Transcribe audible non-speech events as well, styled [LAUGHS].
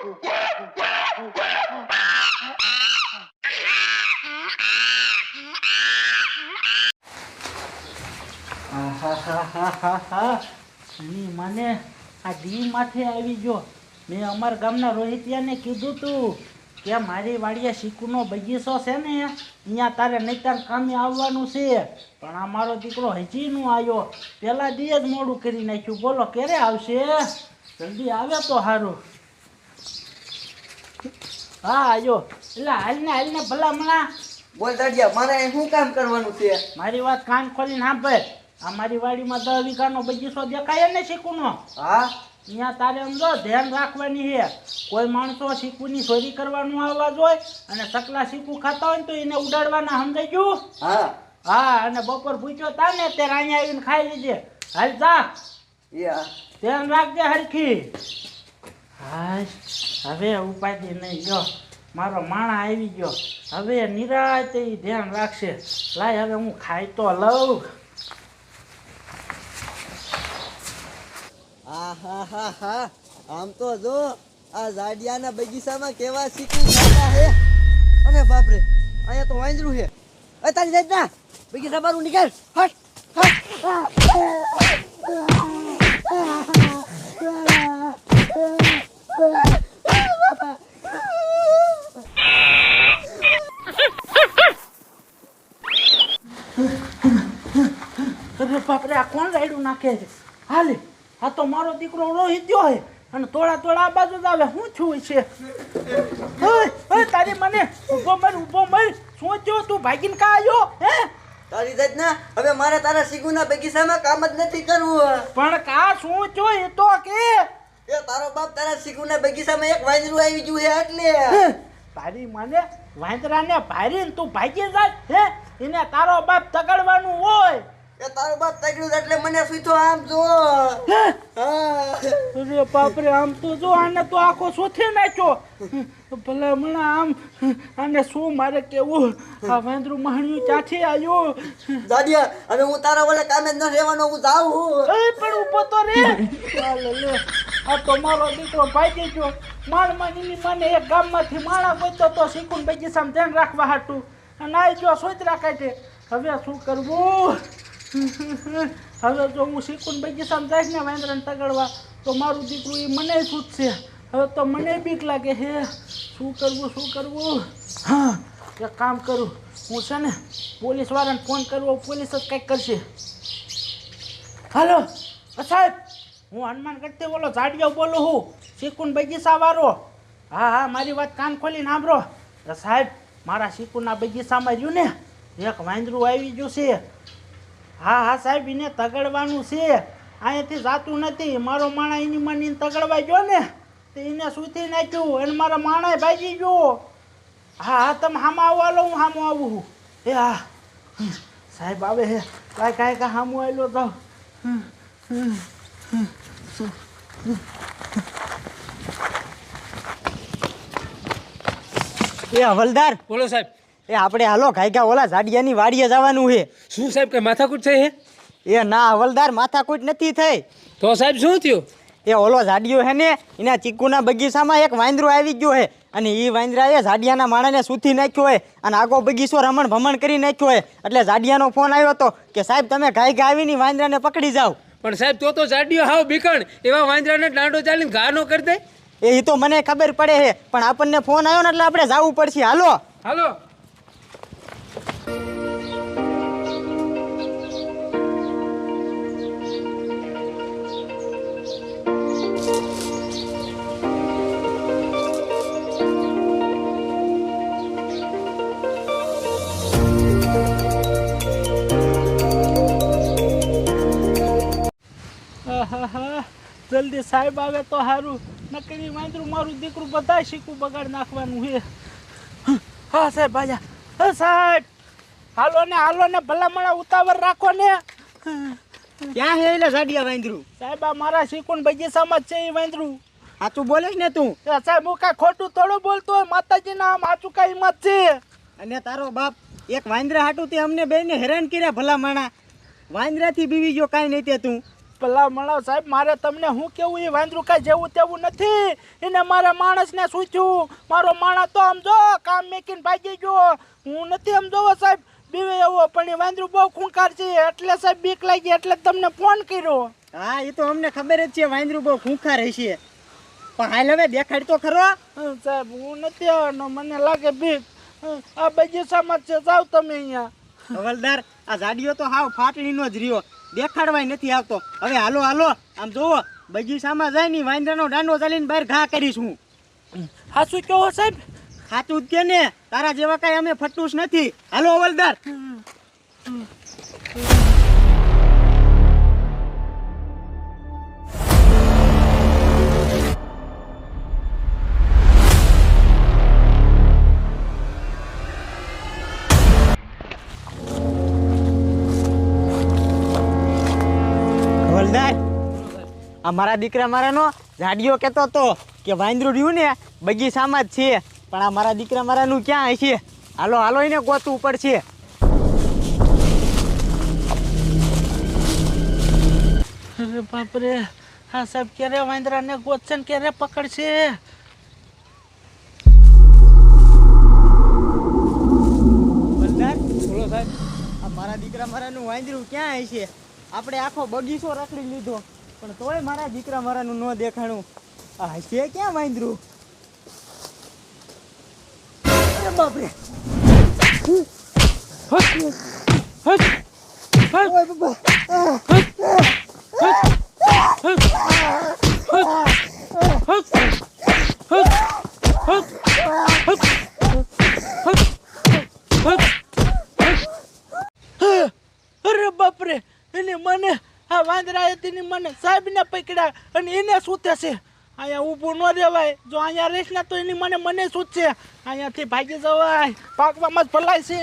મને આ દી માથે આવી ગયો. મેં અમારા ગામના રોહિતિયાને કીધું તું કે મારી વાડીએ શીકુનો બગીચો છે ને અહીંયા તારે નહીતર કામે આવવાનું છે. પણ આ મારો દીકરો હજી નું આવ્યો પેલા દીએ જ મોડું કરી નાખ્યું. બોલો, ક્યારે આવશે? જલ્દી આવે તો સારું હા આવ્યો એટલે હાલને હાલને ભલામણા. બોલ દાડિયા મારે શું કામ કરવાનું છે? મારી વાત કાન ખોલીને સાંભળ. આ મારી વાડીમાં દસ વીઘાનો બગીચો દેખાય ને શીકુનો. હા? અહીંયા તારે આમ જો ધ્યાન રાખવાની છે. કોઈ માણસો શીકુની ચોરી કરવાનું આવવા જોઈએ અને સકલા શીકુ ખાતા હોય ને તો એને ઉડાડવાના સમજાઈ ગયું? હા. હા અને બપોર પૂછ્યો તા ને ત્યારે અહીંયા આવીને ખાઈ લીધે હાલ જા. ધ્યાન રાખજે હરખી. હાય હવે ઉપાધિ નહીં જો મારો માણા આવી ગયો. હવે નિરાતે ધ્યાન રાખશે. લાય હવે હું ખાઈ તો લઉં. હા હા હા હા આમ તો જો આ ઝાડિયાના બગીચામાં કેવા શીખું ખાતા હે. અરે બાપરે અહીંયા તો વાંદરું છે અરે તારી જાય ના બગીચા બારું નીકળ. હટ અરે [LAUGHS] [LAUGHS] બાપરે આ કોણ રાયડું નાખે છે? હાલે આ તો મારો દીકરો રોહિત ગયો હે અને થોડા થોડા આ બાજુ જ આવે શું છું છે. તારી મને ઊભો મર ઊભો મર. શું થયું તું ભાગીને કા આવ્યો હે? તારી જાત ના હવે મારે તારા શીખુના બગીચામાં કામ જ નથી કરવું. પણ કા શું થયું એ તો કે તારો બાપ તારા શીખુના બગીચામાં એક વાંદરું આવી ગયું છે એટલે. તારી મને વાંદરાને ભારીને તું ભાગી જા હે? એને તારો બાપ તગડવાનું હોય. એ તારો બાપ તગડ્યું એટલે મને સુઈતો આમ જો. અરે બાપરે આમ તો જો આને તો આખો સોથી નાખ્યો. ભલે હમણાં આમ આને શું મારે કેવું? આ વાંદરું માણ્યું ક્યાંથી આવ્યો? દાદિયા હવે હું તારા વડે કામે ન રહેવાનો હું જાઉં પણ ઊભો તો રે. લે [LAUGHS] આ તો મારો દીકરો ભાગી ગયો. માણ નીની મને એક ગામમાંથી માળા ગોતો તો શીખુન સામે ધ્યાન રાખવા હાટું. અને આ જો સોચરા કાઢે હવે શું કરવું? હવે જો હું શીખુન બગીચામાં જઈશ ને વાંદરાને તગડવા, તો મારું દીકરું એ મને છૂટશે હવે તો મને બીક લાગે હે. શું કરવું શું કરવું? હા, એક કામ કરું. હું છે ને પોલીસ વાળાને ફોન કરવો, પોલીસ જ કંઈક કરશે. હાલો સાહેબ હું હનુમાન કરતે બોલો જાડિયો બોલું હું. શીકુન બગીચા વાળો હા હા, મારી વાત કાન ખોલીને સાંભળો. સાહેબ, મારા શીકુના બગીચામાં રહ્યું ને, એક વાંદરું આવી ગયું છે. હા હા, સાહેબ, એને તગડવાનું છે. અહીંયાથી જાતું નથી. મારો માણા એની મને તગડવા ગયો ને, તો એને સૂથી નાખ્યું અને મારા માણા ભાગી ગયો. હા હા, તમે હામાં આવવા લો હું હામું આવું છું. એ, હા. સાહેબ, આવે હે કાંઈ કાંઈ કાંઈ હામું આવેલો તો. એ હવલદાર. બોલો સાહેબ. એ આપણે હાલો ઘાયગા ઓલા ઝાડિયાની વાડીએ જવાનું છે. શું સાહેબ કે માથાકૂટ છે હે? એ ના હવલદાર માથાકૂટ નથી થઈ. તો સાહેબ શું થયું? એ ઓલો ઝાડિયો છે ને એના ચીકુના બગીચામાં એક વાંદરો આવી ગયો છે. અને એ વાંદરાએ ઝાડિયાના માણસને સૂથી નાખ્યો હોય અને આગો બગીચો રમણ ભમણ કરી નાખ્યો હોય એટલે ઝાડિયાનો ફોન આવ્યો હતો કે સાહેબ તમે ઘાયગા આવીને વાંદરાને પકડી જાઓ. પણ સાહેબ તો તો જાડ્યો હાવ બીકણ એવા વાંદરાને દાંડો ચાલીને ઘા નો કરી દે. એ તો મને ખબર પડે છે પણ આપણને ફોન આવ્યો ને એટલે આપણે જવું પડશે. હાલો. હાલો. જલ્દી સાહેબ આવે તો સારું નકરી વાંદરું મારું દીકરું બધા શીખું બગાડ નાખવાનું છે. હા સાહેબ આજા હા સાહેબ. હાલો ને હાલો ને ભલામણા ઉતાવળ રાખો ને. ક્યાં છે એટલે સાડિયા વાંદરું? સાહેબ આ મારા શીખુન બગીચામાં છે એ વાંદરું. સાચું બોલે ને તું? સાહેબ હું કાંઈ ખોટું થોડું બોલતો હોય માતાજીના આમ સાચું કાંઈ હિંમત છે. અને તારો બાપ એક વાંદરા હાટું તે અમને બેને હેરાન કર્યા ભલા માણા વાંદરાથી બીવી ગયો કાંઈ નહીં તે તું. ભલા મળાવ સાહેબ મારે તમને હું કેવું એ વાંદરું કાંઈ જેવું તેવું નથી. એને મારા માણસને સૂચ્યું મારો માણસ તો આમ જો કામ મેકીને ભાગી ગયો. હું નથી આમ જોવો સાહેબ. બીવે એવો પણ એ વાંદરું બહુ ખૂંખાર છે. એટલે સાહેબ બીક લાગી એટલે તમને ફોન કર્યો. હા એ તો અમને ખબર જ છે વાંદરું બહુ ખૂંખાર હશે. પણ હાલ હવે દેખાડ તો ખરો સાહેબ હું નથી આવવાનો મને લાગે બીક. આ બગીચામાં છે જાવ તમે અહીંયા. હવલદાર આ જાડીઓ તો હાવ ફાટલીનો જ રહ્યો. દેખાડવાય નથી આવતો. હવે હાલો હાલો આમ જોવો બગીચામાં જાય ની વાંદરાનો દાંડો ચાલીને બહાર ઘા કરીશ હું. હા શું કહો સાહેબ. ખાતું જ કે ને તારા જેવા કાંઈ અમે ફટુસ નથી. હાલો હવલદાર. આ મારા દીકરા મારાનો જાડિયો કહેતો હતો કે વાંદરું રહ્યું ને બગીચામાં જ છે પણ આ મારા દીકરા મારાનું ક્યાં છે હાલો હાલો એને ગોતું ઉપર અરે બાપરે હા સાહેબ ક્યારે વાંદરાને ગોતશે ને ક્યારે પકડશે? મારા દીકરા મારાનું વાંદરું ક્યાં છે આપણે આખો બગીચો રખડી લીધો. પણ તોય મારા દીકરા મારાનું ન દેખાણું. આ છે ક્યાં વાંદરું? બાપરે. ઓય બાપા અરે બાપરે એને મને વાંદરાએ તેની મને સાહેબને પકડ્યા અને એને સૂતે છે. અહીંયા ઊભું ન રહેવાય. જો અહીંયા રહીશ ને તો એની મને મને સૂચશે અહીંયાથી ભાગી જવાય. પાકવામાં જ ભલાય છે.